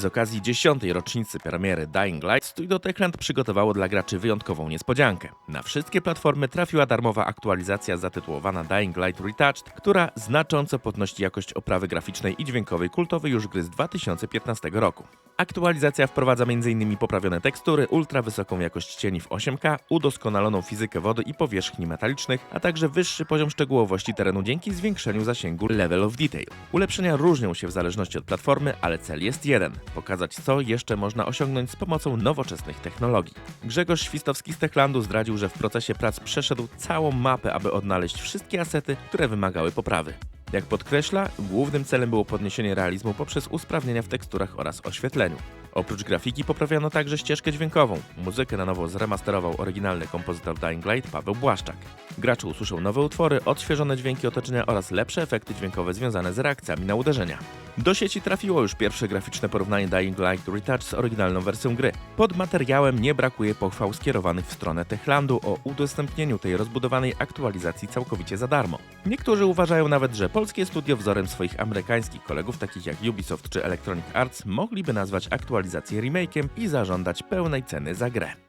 Z okazji 10. rocznicy premiery Dying Light, Studio Techland przygotowało dla graczy wyjątkową niespodziankę. Na wszystkie platformy trafiła darmowa aktualizacja zatytułowana Dying Light Retouched, która znacząco podnosi jakość oprawy graficznej i dźwiękowej kultowej już gry z 2015 roku. Aktualizacja wprowadza m.in. poprawione tekstury, ultra wysoką jakość cieni w 8K, udoskonaloną fizykę wody i powierzchni metalicznych, a także wyższy poziom szczegółowości terenu dzięki zwiększeniu zasięgu Level of Detail. Ulepszenia różnią się w zależności od platformy, ale cel jest jeden – pokazać co jeszcze można osiągnąć z pomocą nowoczesnych technologii. Grzegorz Świstowski z Techlandu zdradził, że w procesie prac przeszedł całą mapę, aby odnaleźć wszystkie asety, które wymagały poprawy. Jak podkreśla, głównym celem było podniesienie realizmu poprzez usprawnienia w teksturach oraz oświetleniu. Oprócz grafiki poprawiono także ścieżkę dźwiękową. Muzykę na nowo zremasterował oryginalny kompozytor Dying Light Paweł Błaszczak. Gracze usłyszą nowe utwory, odświeżone dźwięki otoczenia oraz lepsze efekty dźwiękowe związane z reakcjami na uderzenia. Do sieci trafiło już pierwsze graficzne porównanie Dying Light Retouch z oryginalną wersją gry. Pod materiałem nie brakuje pochwał skierowanych w stronę Techlandu o udostępnieniu tej rozbudowanej aktualizacji całkowicie za darmo. Niektórzy uważają nawet, że polskie studio wzorem swoich amerykańskich kolegów takich jak Ubisoft czy Electronic Arts mogliby nazwać aktualizację remake'iem i zażądać pełnej ceny za grę.